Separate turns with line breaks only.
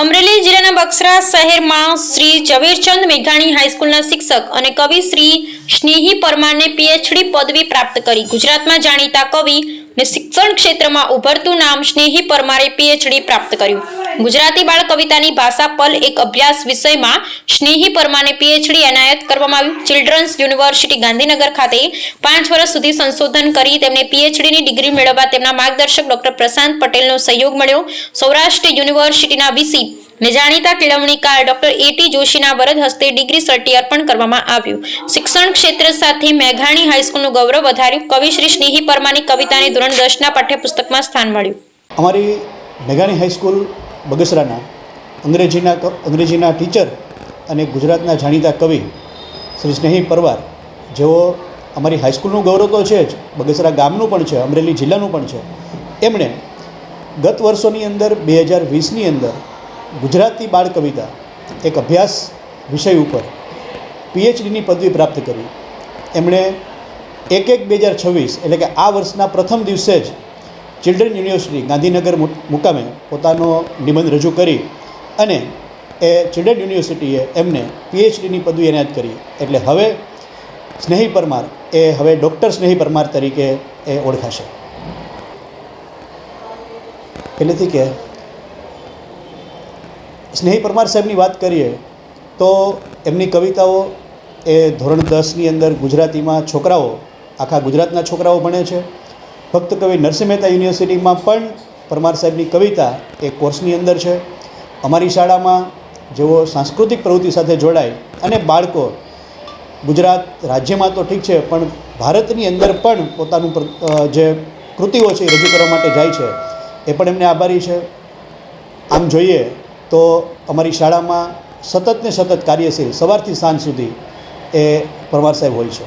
અમરેલી જિલ્લાના બક્સરા શહેરમાં શ્રી ઝવેરચંદ મેઘાણી હાઈસ્કૂલના શિક્ષક અને કવિ શ્રી સ્નેહી પરમારને પીએચડી પદવી પ્રાપ્ત કરી. ગુજરાતમાં જાણીતા કવિ ને શિક્ષણ ક્ષેત્રમાં ઉભરતું નામ સ્નેહી પરમારે પીએચડી પ્રાપ્ત કર્યું. ગુજરાતી બાળ કવિતાની ભાષા પલ એક અભ્યાસ વિષયમાં સ્નેહી પરમાને પીએચડી એનાયત કરવામાં આવ્યું. ચિલ્ડ્રન્સ યુનિવર્સિટી ગાંધીનગર ખાતે પાંચ વર્ષ સુધી સંશોધન કરી તેમને પીએચડીની ડિગ્રી મેળવવા તેમના માર્ગદર્શક ડોક્ટર પ્રશાંત પટેલનો સહયોગ મળ્યો. સૌરાષ્ટ્ર યુનિવર્સિટીના વીસી ને જાણીતા કેળવણીકાર ડોક્ટર એટી જોશીના વરદ હસ્તે ડિગ્રી સર્ટી અર્પણ કરવામાં આવ્યું. શિક્ષણ ક્ષેત્ર સાથે મેઘાણી હાઈસ્કૂલનું ગૌરવ વધાર્યું. કવિ શ્રી સ્નેહી પરમાની કવિતાની ધોરણ દસના પાઠ્યપુસ્તકમાં સ્થાન મળ્યું.
અમારી મેઘાણી હાઈસ્કૂલ બગસરાના અંગ્રેજીના અંગ્રેજીના ટીચર અને ગુજરાતના જાણીતા કવિ શ્રી સ્નેહી પરવાર, જેઓ અમારી હાઈસ્કૂલનું ગૌરવ તો છે જ, બગસરા ગામનું પણ છે, અમરેલી જિલ્લાનું પણ છે. એમણે ગત વર્ષોની અંદર, બે હજાર વીસની અંદર ગુજરાતી બાળ કવિતા એક અભ્યાસ વિષય ઉપર પીએચડીની પદવી પ્રાપ્ત કરી. એમણે એક એક બે હજાર છવ્વીસ, એટલે કે આ વર્ષના પ્રથમ દિવસે જ ચિલ્ડ્રન યુનિવર્સિટી ગાંધીનગર મુકામે પોતાનો નિબંધ રજૂ કરી અને એ ચિલ્ડ્રન યુનિવર્સિટીએ એમને પીએચડીની પદવી એનાયત કરી. એટલે હવે સ્નેહી પરમાર એ હવે ડૉક્ટર સ્નેહી પરમાર તરીકે એ ઓળખાશે. એટલેથી કે સ્નેહી પરમાર સાહેબની વાત કરીએ તો એમની કવિતાઓ એ ધોરણ દસની અંદર ગુજરાતીમાં છોકરાઓ, આખા ગુજરાતના છોકરાઓ ભણે છે. ફક્ત કવિ નરસિંહ મહેતા યુનિવર્સિટીમાં પણ પરમાર સાહેબની કવિતા એ કોર્સની અંદર છે. અમારી શાળામાં જેઓ સાંસ્કૃતિક પ્રવૃત્તિ સાથે જોડાય અને બાળકો ગુજરાત રાજ્યમાં તો ઠીક છે, પણ ભારતની અંદર પણ પોતાનું જે કૃતિઓ છે એ રજૂ કરવા માટે જાય છે. એ પણ એમને આભારી છે. આમ જોઈએ તો અમારી શાળામાં સતત ને સતત કાર્યશીલ સવારથી સાંજ સુધી એ પરમાર સાહેબ હોય છે.